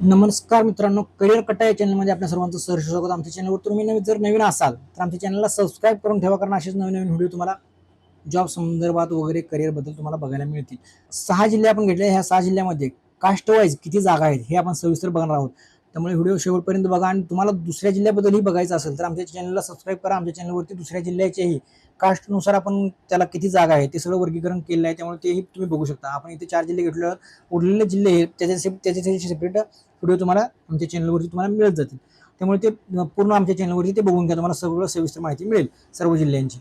नमस्कार मित्रांनो करिअर कटा या चॅनलमध्ये आपल्या सर्वांचं सहर्ष स्वागत. आमच्या चॅनलवर तुम्ही नवीन जर नवीन असाल तर आमच्या चॅनलला सबस्क्राईब करून ठेवा कारण असेच नवीन नवीन व्हिडिओ तुम्हाला जॉब संदर्भात वगैरे करिअरबद्दल तुम्हाला बघायला मिळतील. सहा जिल्हे आपण घेतले. ह्या सहा जिल्ह्यामध्ये कास्ट वाईज किती जागा आहेत हे आपण सविस्तर बघणार आहोत. त्यामुळे व्हिडिओ शेवटपर्यंत बघा आणि तुम्हाला दुसऱ्या जिल्ह्याबद्दलही बघायचं असेल तर आमच्या चॅनलला सबस्क्राईब करा. आमच्या चॅनलवरती दुसऱ्या जिल्ह्याचेही कास्टनुसार आपण त्याला किती जागा आहे ते सगळं वर्गीकरण केलं आहे. त्यामुळे तेही तुम्ही बघू शकता. आपण इथे चार जिल्हे घेतल्यावर उरलेले जिल्हे हे त्याच्या त्याचे सेपरेट व्हिडिओ तुम्हाला आमच्या चॅनलवरती तुम्हाला मिळत जातील. त्यामुळे ते पूर्ण आमच्या चॅनलवरती ते बघून घ्या. तुम्हाला सगळं सविस्तर माहिती मिळेल सर्व जिल्ह्यांची.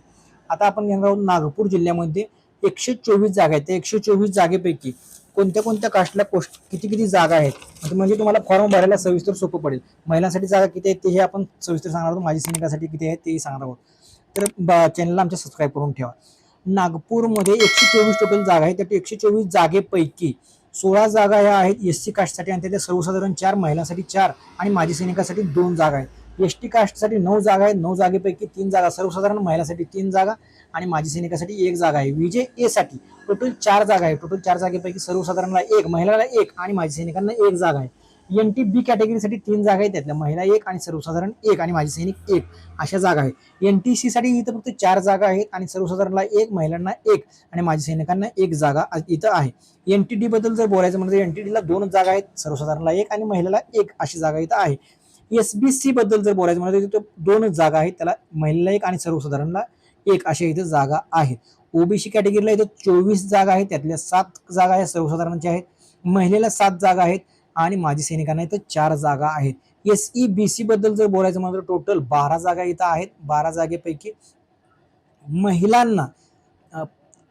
आता आपण घेणार आहोत नागपूर जिल्ह्यामध्ये एकशे चोवीस जागा आहेत. त्या एकशे चोवीस जागेपैकी कोणत्या कोणत्या कास्टला पोस्ट किती किती जागा आहेत? म्हणजे- म्हणजे तुम्हाला फॉर्म भरायला सविस्तर सोपं पडेल. महिलांसाठी जागा किती आहेत हे आपण सविस्तर सांगणार आहोत. माझी सैनिकासाठी किती आहेत तेही सांगणार आहोत. तर चॅनलला आमच्या सबस्क्राईब करून ठेवा. नागपूरमध्ये एकशे चोवीस टोटल जागा आहेत. त्या एकशे चोवीस जागेपैकी सोळा जागा ह्या आहेत. एस सी कास्टसाठी आणि त्याच्या सर्वसाधारण चार महिलांसाठी चार आणि माजी सैनिकासाठी दोन जागा आहेत. एस टी कास्टसाठी नऊ जागा आहेत. नऊ जागेपैकी तीन जागा सर्वसाधारण महिलांसाठी तीन जागा आणि माजी सैनिकासाठी एक जागा आहे. विजय ए साठी टोटल चार जागा आहे टोटल चार जागेपैकी सर्वसाधारणला एक महिलाला एक आणि माजी सैनिकांना एक जागा आहे. एन टी बी कॅटेगरीसाठी तीन जागा आहेत. त्यातल्या महिला एक आणि सर्वसाधारण एक आणि माजी सैनिक एक अशा जागा आहेत. एन टी सी साठी इथं फक्त चार जागा आहेत आणि सर्वसाधारणला एक महिलांना एक आणि माजी सैनिकांना एक जागा इथं आहे. एन टी डी बद्दल जर बोलायचं म्हणजे एन टी डीला दोन जागा आहेत. सर्वसाधारणला एक आणि महिलेला एक अशी जागा इथं आहे. एस बी सी बद्दल जर बोलायचं म्हणजे तिथं दोन जागा आहेत. त्याला महिलेला एक आणि सर्वसाधारणला एक अशा इथं जागा आहेत. ओबीसी कॅटेगरीला इथं चोवीस जागा आहेत. त्यातल्या सात जागा या सर्वसाधारणच्या आहेत. महिलेला सात जागा आहेत आणि माजी सैनिकांना इथं चार जागा आहेत. एस ई बी सी बद्दल जर बोलायचं म्हणजे टोटल बारा जागा इथं आहेत. बारा जागेपैकी महिलांना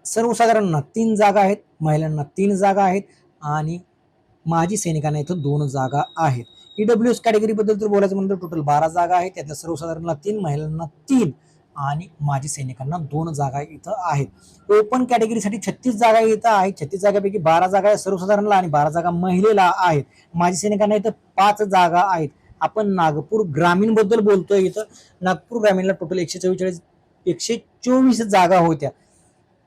सर्वसाधारणना तीन जागा आहेत. महिलांना तीन जागा आहेत आणि माजी सैनिकांना इथं दोन जागा आहेत. ईडब्ल्यू एस कॅटेगरीबद्दल जर बोलायचं म्हणलं तर टोटल बारा जागा आहेत. त्यातल्या सर्वसाधारणला तीन महिलांना तीन आणि माजी सैनिकांना दोन जागा इथं आहेत. ओपन कॅटेगरीसाठी छत्तीस जागा इथं आहेत. छत्तीस जागापैकी बारा जागा सर्वसाधारणला आणि बारा जागा महिलेला आहेत. माजी सैनिकांना इथं पाच जागा आहेत. आपण नागपूर ग्रामीणबद्दल बोलतोय इथं. नागपूर ग्रामीणला टोटल एकशे चव्वेचाळीस एकशे चोवीस जागा होत्या.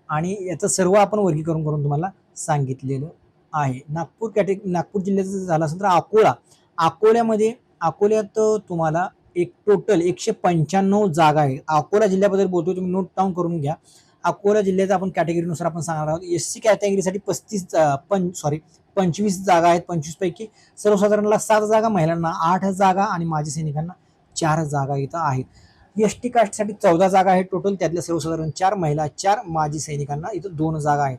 आणि याचं सर्व आपण वर्गीकरण करून तुम्हाला सांगितलेलं आहे. नागपूर कॅटेगरी नागपूर जिल्ह्याचं झालं असेल तर अकोला. अकोल्यामध्ये अकोल्यात तुम्हाला एक टोटल एकशे पंच्याण्णव जागा आहे अकोला जिल्ह्याबद्दल बोलतो तुम्ही नोट डाऊन करून घ्या. अकोला जिल्ह्याचा आपण कॅटेगरीनुसार आपण सांगणार आहोत. एस सी कॅटेगरीसाठी पस्तीस पं सॉरी पंचवीस जागा आहेत पंचवीस पैकी. सर्वसाधारणला सात जागा महिलांना आठ जागा आणि माजी सैनिकांना चार जागा इथं आहेत. एस टी कास्टसाठी चौदा जागा आहेत टोटल त्यातल्या सर्वसाधारण चार महिला चार माजी सैनिकांना इथं दोन जागा आहेत.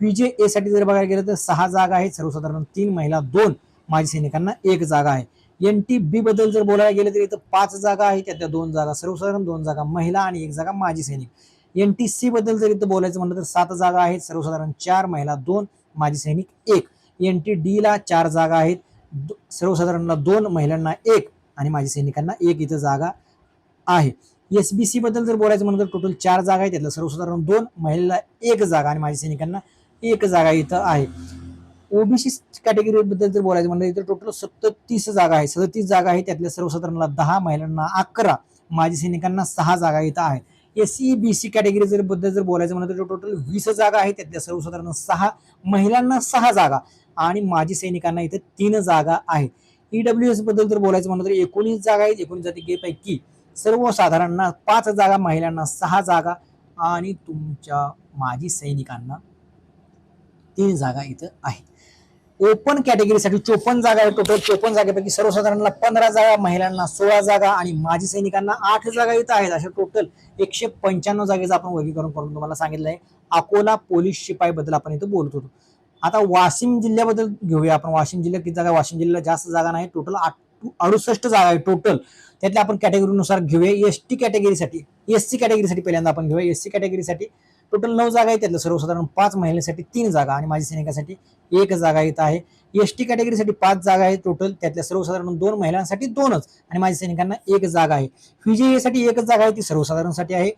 पी जे एसाठी जर बघायला गेलं तर सहा जागा आहेत. सर्वसाधारण तीन महिला दोन. माजी सैनिकांना एक जागा आहे. एन टी बी बद्दल जर बोलायला गेलं तर इथं पाच जागा आहे त्यातल्या दोन जागा सर्वसाधारण दोन जागा महिला आणि एक जागा माजी सैनिक. एन टी सी बद्दल जर इथं बोलायचं म्हटलं तर सात जागा आहेत. सर्वसाधारण चार महिला दोन माजी सैनिक एक. एन टी डी ला चार जागा आहेत. सर्वसाधारणला दोन महिलांना एक आणि माजी सैनिकांना एक इथं जागा आहे. एस बी सी बद्दल जर बोलायचं म्हणलं तर टोटल चार जागा आहेत. त्यातलं सर्वसाधारण दोन महिलेला एक जागा आणि माजी सैनिकांना एक जागा इथं आहे. ओबीसी कॅटेगरी बद्दल जर बोलायचं म्हणलं तर टोटल सत्तीस जागा आहे सदतीस जागा आहे त्यातल्या सर्वसाधारणला दहा महिलांना अकरा माजी सैनिकांना सहा जागा इथं आहे S C B C category जर बद्दल जर बोलायचं म्हणलं तर टोटल वीस जागा आहेत त्यातल्या सर्वसाधारण सहा महिलांना सहा जागा आणि माजी सैनिकांना इथं तीन जागा आहेत. ईडब्ल्यू एसबद्दल जर बोलायचं म्हणलं तर एकोणीस जागा आहेत एकोणीस जातीपैकी सर्वसाधारणना पाच जागा महिलांना सहा जागा आणि तुमच्या माजी सैनिकांना तीन जागा इथं आहेत. ओपन कॅटेगरीसाठी चोपन्न जागा आहे टोटल. चोपन्न जागेपैकी सर्वसाधारणला पंधरा जागा महिलांना सोळा जागा आणि माजी सैनिकांना आठ जागा इथं आहेत. अशा टोटल एकशे पंच्याण्णव जागेचं आपण वर्गीकरण करून तुम्हाला सांगितलं आहे अकोला पोलीस शिपाईबद्दल आपण इथं बोलत होतो. आता वाशिम जिल्ह्याबद्दल घेऊया आपण. वाशिम जिल्ह्यात किती जागा? वाशिम जिल्ह्याला जास्त जागा नाही. टोटल अडुसष्ट जागा आहे टोटल. त्यातल्या आपण कॅटेगरीनुसार घेऊया. एस टी कॅटेगरीसाठी एस सी कॅटेगरीसाठी पहिल्यांदा आपण घेऊया. एस सी कॅटेगरीसाठी टोटल नऊ जागा आहेत त्यातलं सर्वसाधारण पाच महिलेसाठी तीन जागा आणि माझी सैनिकासाठी एक जागा इथं आहे. एस टी कॅटेगरीसाठी पाच जागा आहे टोटल त्यातल्या सर्वसाधारण दोन महिलांसाठी दोनच आणि माझ्या सैनिकांना एक जागा आहे. व्हीजे एकच जागा आहे ती सर्वसाधारणसाठी आहे.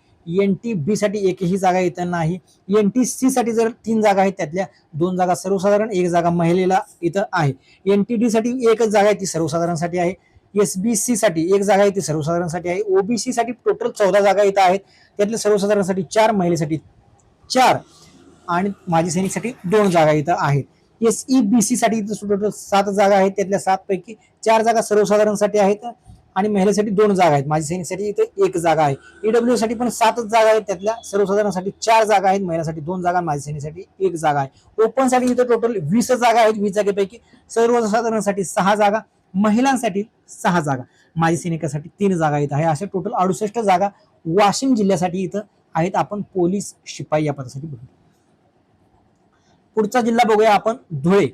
एन टी बी साठी एकही जागा इथं नाही. एन टी सी साठी जर तीन जागा आहेत त्यातल्या दोन जागा सर्वसाधारण एक जागा महिलेला इथं आहे. एन टी डी साठी एकच जागा आहे ती सर्वसाधारणसाठी आहे. एस बी सी साठी एक जागा आहे ती सर्वसाधारणसाठी आहे. ओबीसी साठी टोटल चौदा जागा इथं आहेत. त्यातल्या सर्वसाधारणसाठी चार महिलेसाठी चार. आणि माजी सैनिकसाठी दोन जागा इथं आहेत. एस ई बी सी साठी इथं टोटल सात जागा आहेत. त्यातल्या सात पैकी चार जागा सर्वसाधारणसाठी आहेत आणि महिलेसाठी दोन जागा आहेत. माजी सैनिकसाठी इथे एक जागा आहे. ईडब्ल्यू साठी पण सातच जागा आहेत. त्यातल्या सर्वसाधारणसाठी चार जागा आहेत. महिलासाठी दोन जागा माजी सैनिकसाठी एक जागा आहे. ओपनसाठी इथं टोटल वीस जागा आहेत. वीस जागेपैकी सर्वसाधारणसाठी सहा जागा महिलांसाठी सहा जागा माझी सैनिकासाठी तीन जागा इथं आहे. अशा टोटल अडुसष्ट जागा वाशिम जिल्ह्यासाठी इथं आहेत. आपण पोलीस शिपाई या पदासाठी बघू. पुढचा जिल्हा बघूया आपण. धुळे.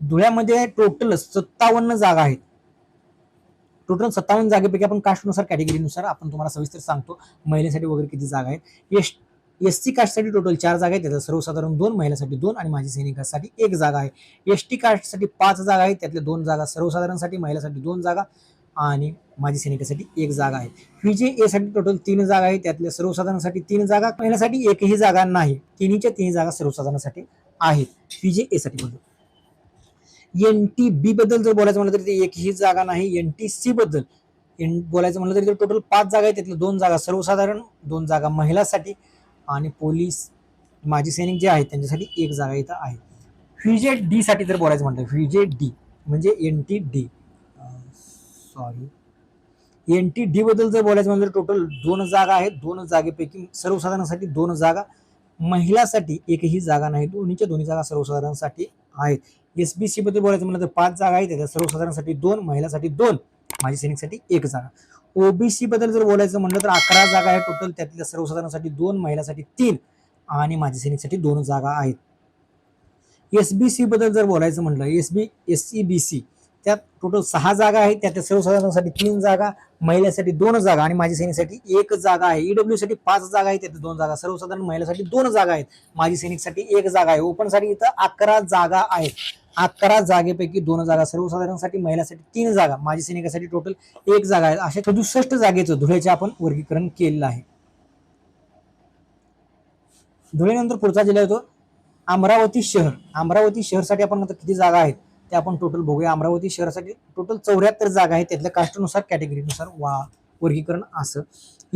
धुळ्यामध्ये टोटल सत्तावन्न जागा आहेत. टोटल सत्तावन्न जागेपैकी आपण कास्टनुसार कॅटेगरीनुसार आपण तुम्हाला सविस्तर सांगतो. महिलेसाठी वगैरे किती जागा आहेत. एस एस टी कास्टसाठी टोटल चार जागा आहेत. त्याच्यात सर्वसाधारण दोन महिलासाठी दोन आणि माजी सैनिकांसाठी एक जागा आहे. एस टी कास्टसाठी पाच जागा आहेत. त्यातल्या दोन जागा सर्वसाधारणसाठी महिलासाठी दोन जागा. आणि माजी सैनिकासाठी एक जागा आहे. पी जे साठी टोटल तीन जागा आहे त्यातल्या सर्वसाधारणसाठी तीन जागा महिलासाठी एकही जागा नाही. तिन्हीच्या तिन्ही जागा सर्वसाधारणसाठी आहेत. पी जे साठी बद्दल एन टी बी बद्दल जर बोलायचं म्हटलं तर ते एकही जागा नाही. एन टी सी बद्दल. एन बोलायचं म्हटलं तरी टोटल पाच जागा आहेत. त्यातल्या दोन जागा सर्वसाधारण दोन जागा महिलासाठी आणि पोलीस माजी सैनिक जे आहेत त्यांच्यासाठी एक जागा इथं आहे. व्हीजे डी साठी जर बोलायचं म्हटलं व्हीजे डी म्हणजे N T D sorry N T D बद्दल जर बोलायचं म्हणजे तर टोटल दोन जागा आहेत. दोन जागेपैकी सर्वसाधारणसाठी दोन जागा महिलासाठी एकही जागा नाही. दोन्हीच्या दोन्ही जागा सर्वसाधारणसाठी आहेत. एस बी सी बद्दल बोलायचं म्हणलं तर पाच जागा आहेत. त्या सर्वसाधारणसाठी दोन महिलासाठी दोन माजी सैनिकसाठी एक जागा. ओबीसी बद्दल जर बोलायचं म्हणलं तर अकरा जागा आहे टोटल त्यातल्या सर्वसाधारणसाठी दोन महिलासाठी तीन आणि माजी सैनिकसाठी दोन जागा आहेत. एस बी सी बद्दल जर बोलायचं म्हटलं S B S C B C त्यात टोटल सहा जागा आहेत. त्यात सर्वसाधारणसाठी तीन जागा महिलासाठी दोन जागा आणि माजी सैनिकसाठी एक जागा आहे. ईडब्ल्यू साठी पाच जागा आहेत त्यात दोन जागा. सर्वसाधारण महिलासाठी दोन जागा आहेत. माजी सैनिकसाठी एक जागा आहे. ओपनसाठी इथं अकरा जागा आहेत. अकरा जागेपैकी दोन जागा. सर्वसाधारणसाठी महिलासाठी तीन जागा. माजी सैनिकासाठी टोटल एक जागा आहे. अशा सदुसष्ट जागेचं धुळ्याचे आपण वर्गीकरण केलेलं आहे. धुळेनंतर पुढचा जिल्हा येतो. अमरावती शहर. अमरावती शहरसाठी आपण आता किती जागा आहेत? ते आपण टोटल बघूया. अमरावती शहरासाठी टोटल चौऱ्याहत्तर जागा आहेत. त्यातल्या कास्टनुसार कॅटेगरीनुसार वा वर्गीकरण असं.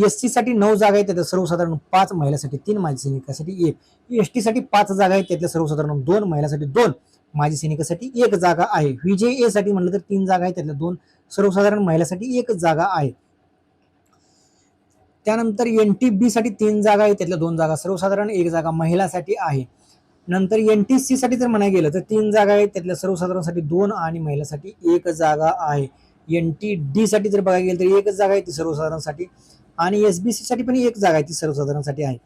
एस सीसाठी नऊ जागा आहेत. त्यातल्या सर्वसाधारण पाच महिलासाठी तीन माजी सैनिकासाठी एक. एस टीसाठी पाच जागा आहेत. त्यातल्या सर्वसाधारण दोन महिलासाठी दोन माजी सैनिकासाठी एक जागा आहे. व्हीजे ए साठी म्हटलं तर तीन जागा आहेत. त्यातल्या दोन सर्वसाधारण महिलासाठी एक जागा आहे. त्यानंतर एन टी बी साठी तीन जागा आहेत. त्यातल्या दोन जागा सर्वसाधारण एक जागा महिलासाठी आहे. नंतर एन टी सी साठी जर म्हणायला गेलं तर तीन जागा आहेत. त्यातल्या सर्वसाधारणसाठी दोन आणि महिलासाठी एक जागा आहे. एन टी डी साठी जर बघायला गेलं तर एकच जागा आहे ती सर्वसाधारणसाठी आणि एस बी सी साठी पण एक जागा आहे ती सर्वसाधारणसाठी आहे.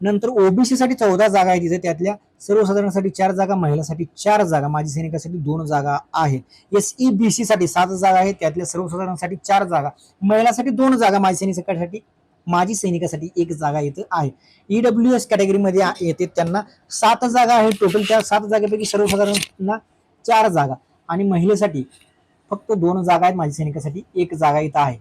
नंतर ओबीसी साठी चौदा जागा आहे तिथे. त्यातल्या सर्वसाधारणसाठी चार जागा महिलासाठी चार जागा माजी सैनिकासाठी दोन जागा आहेत एस ई बी सी साठी सात जागा आहेत. त्यातल्या सर्वसाधारणसाठी चार जागा महिलासाठी दोन जागा माजी सैनिकांसाठी माजी सैनिकासाठी एक जागा इथं आहे. ईडब्ल्यू एस कॅटेगरीमध्ये येते त्यांना सात जागा आहे टोटल त्या सात जागेपैकी सर्वसाधारण चार जागा. आणि महिलेसाठी फक्त दोन जागा आहेत माजी सैनिकासाठी. एक जागा इथं आहे.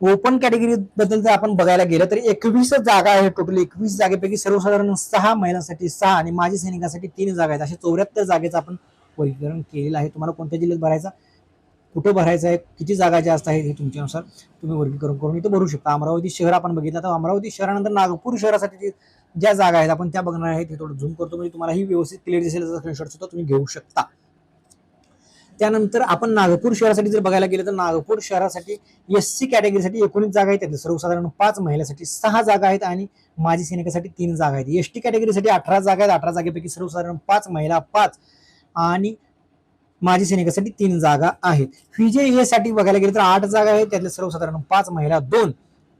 ओपन कॅटेगरी बद्दल जर आपण बघायला गेलं तर एकवीस जागा आहे टोटल एकवीस जागेपैकी सर्वसाधारण सहा महिलांसाठी सहा आणि माजी सैनिकासाठी तीन जागा आहेत. अशा चौऱ्याहत्तर जागेचं आपण वर्गीकरण केलेलं आहे. तुम्हाला कोणत्या जिल्ह्यात भरायचा? कुठं भरायचं आहे किती जागा जास्त आहेत हे तुमच्यानुसार तुम्ही वर्गीकरण करून इथं भरू शकता. अमरावती शहर आपण बघितलं तर अमरावती शहरानंतर नागपूर शहरासाठी ज्या जागा आहेत आपण त्या बघणार आहेत. हे थोडं झूम करतो म्हणजे तुम्हाला ही व्यवस्थित क्लिअर दिसेल स्क्रीनशॉट सुद्धा तुम्ही घेऊ शकता. त्यानंतर आपण नागपूर शहरासाठी जर बघायला गेलं तर नागपूर शहरासाठी एस सी कॅटेगरीसाठी एकोणीस जागा आहेत. त्यातल्या सर्वसाधारण पाच महिलासाठी सहा जागा आहेत आणि माजी सैनिकासाठी तीन जागा आहेत. एस टी कॅटेगरीसाठी अठरा जागा आहेत. अठरा जागेपैकी सर्वसाधारण पाच महिला पाच. आणि माजी सैनिकासाठी तीन जागा आहेत. व्हीजे ए साठी बघायला गेलं तर आठ जागा आहेत. त्यातल्या सर्वसाधारण पाच महिला दोन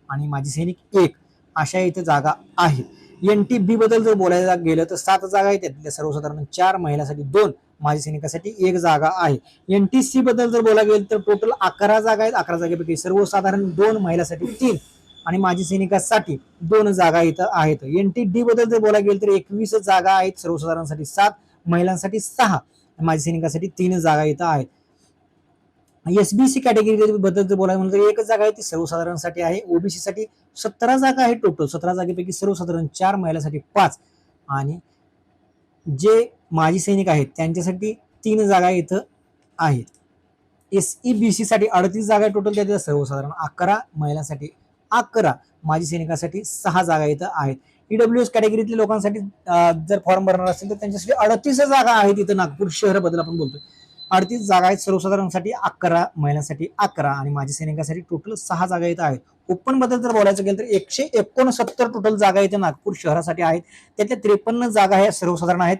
आणि माजी सैनिक एक. अशा इथे जागा आहेत. एन टी बी बद्दल जर बोलायला गेलं तर सात जागा आहेत. त्यातल्या सर्वसाधारण चार महिलासाठी दोन माजी सैनिकासाठी एक जागा आहे. एन टी सी बद्दल जर बोलायला गेलं तर टोटल अकरा जागा आहेत. अकरा जागेपैकी सर्वसाधारण दोन महिलासाठी तीन आणि माजी सैनिकासाठी दोन जागा इथं आहेत. एन टी डी बद्दल जर बोलायला गेलं तर एकवीस जागा आहेत. सर्वसाधारणसाठी सात महिलांसाठी सहा. माजी सैनिकासाठी तीन जागा इथं आहेत. एसबीसी कॅटेगरी बद्दल जर बोलायला म्हणलं तर एकच जागा आहे ती सर्वसाधारणसाठी आहे. ओबीसीसाठी सतरा जागा आहे टोटल सतरा जागेपैकी सर्वसाधारण चार महिलांसाठी पाच. आणि जे माजी सैनिक आहेत त्यांच्यासाठी तीन जागा इथं आहेत. एस ई बी सी साठी अडतीस जागा टोटल त्या सर्वसाधारण अकरा महिलांसाठी अकरा. माजी सैनिकासाठी सहा जागा इथं आहेत. ईडब्ल्यू एस कॅटेगरीतल्या लोकांसाठी जर फॉर्म भरणार असेल तर त्यांच्यासाठी अडतीस जागा आहेत इथं नागपूर शहराबद्दल आपण बोलतोय. अडतीस जागा आहेत सर्वसाधारणसाठी अकरा महिलांसाठी अकरा आणि माजी सैनिकांसाठी टोटल सहा जागा इथं आहेत. ओपनबद्दल जर बोलायचं गेलं तर एकशे एकोणसत्तर टोटल जागा इथे नागपूर शहरासाठी आहेत. त्यातल्या त्रेपन्न जागा ह्या सर्वसाधारण आहेत.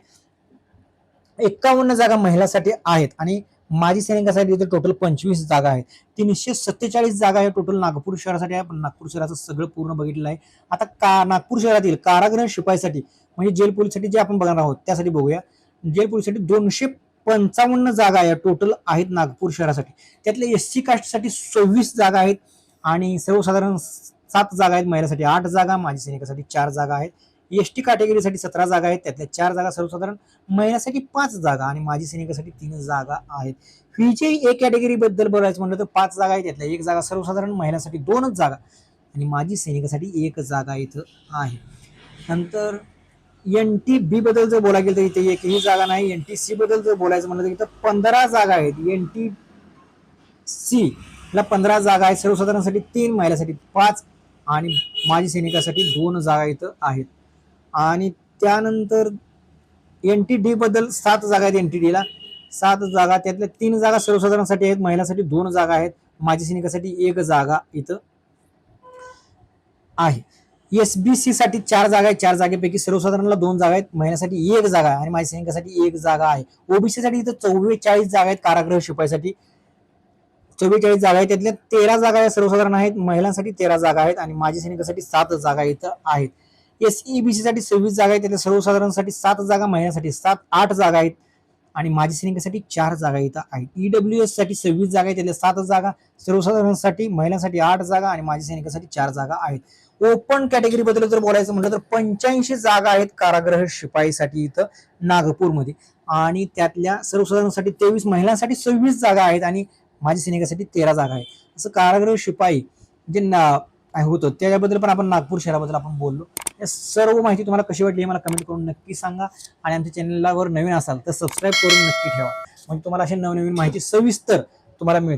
एकावन्न जागा महिलांसाठी आहेत आणि माजी सैनिकांसाठी इथे टोटल पंचवीस जागा आहेत. तीनशे सत्तेचाळीस जागा आहे टोटल नागपूर शहरासाठी आहे. पण नागपूर शहराचं सगळं पूर्ण बघितलेलं आहे. आता का नागपूर शहरातील कारागृह शिपाईसाठी म्हणजे जेल पोलीससाठी जे आपण बघणार आहोत त्यासाठी बघूया. जेल पोलीससाठी दोनशे पंचावन्न जागा या टोटल आहेत नागपूर शहरासाठी. त्यातले एस सी कास्टसाठी सव्वीस जागा आहेत आणि सर्वसाधारण सात जागा आहेत महिलासाठी. आठ जागा माजी सैनिकासाठी चार जागा आहेत. एस टी कॅटेगरीसाठी सतरा जागा आहेत त्यातल्या चार जागा सर्वसाधारण महिलासाठी पाच जागा आणि माजी सैनिकासाठी तीन जागा आहेत. फीचे ए कॅटेगरी बद्दल बोलायचं म्हणलं तर पाच जागा आहेत त्यातल्या एक जागा सर्वसाधारण महिलासाठी दोनच जागा आणि माजी सैनिकासाठी एक जागा इथं आहे. नंतर एन टी बी बद्दल जर बोलायला गेलं तर इथे एकही जागा नाही. एन टी सी बद्दल जर बोलायचं म्हणलं तर इथं पंधरा जागा आहेत. एन टी सी ला पंधरा जागा आहेत. सर्वसाधारणसाठी तीन महिलासाठी पाच आणि माजी सैनिकासाठी दोन जागा इथं आहेत. आणि त्यानंतर एन टी डी बद्दल सात जागा आहेत एन टी डीला सात जागा त्यातल्या तीन जागा सर्वसाधारणसाठी आहेत. महिलांसाठी दोन जागा आहेत. माजी सैनिकासाठी एक जागा इथं आहे. एस बी सी साठी चार जागा आहेत. चार जागेपैकी सर्वसाधारणला दोन जागा आहेत. महिन्यासाठी एक जागा आहे आणि माझ्या सैनिकासाठी एक जागा आहे. ओबीसी साठी इथं चव्वेचाळीस जागा आहेत. कारागृह शिपाईसाठी चव्वेचाळीस जागा आहेत. त्यातल्या तेरा जागा या सर्वसाधारण आहेत. महिलांसाठी तेरा जागा आहेत आणि माजी सैनिकासाठी सात जागा इथं आहेत. एसईबीसी साठी सव्वीस जागा आहेत त्यातल्या सर्वसाधारणसाठी सात जागा महिलांसाठी सात आठ जागा आहेत. आणि माजी सैनिकासाठी चार जागा इथं आहेत. ईडब्ल्यू एससाठी सव्वीस जागा आहेत त्यातल्या सात जागा सर्वसाधारणसाठी महिलांसाठी आठ जागा आणि माजी सैनिकासाठी चार जागा आहेत. ओपन कॅटेगरी बद्दल जर बोलायचं म्हटलं तर पंच्याऐंशी जागा आहेत कारागृह शिपाईसाठी इथं नागपूरमध्ये. आणि त्यातल्या सर्वसाधारणसाठी तेवीस महिलांसाठी सव्वीस जागा आहेत आणि माजी सैनिकासाठी तेरा जागा आहेत. असं कारागृह शिपाई जे ना होतं त्याच्याबद्दल पण आपण नागपूर शहराबद्दल आपण बोललो. या सर्व माहिती तुम्हाला कशी वाटली हे मला कमेंट करून नक्की सांगा. आणि आमच्या चॅनलला वर नवीन असाल तर सबस्क्राईब करून नक्की ठेवा. म्हणजे तुम्हाला अशी नवनवीन माहिती सविस्तर तुम्हाला मिळते.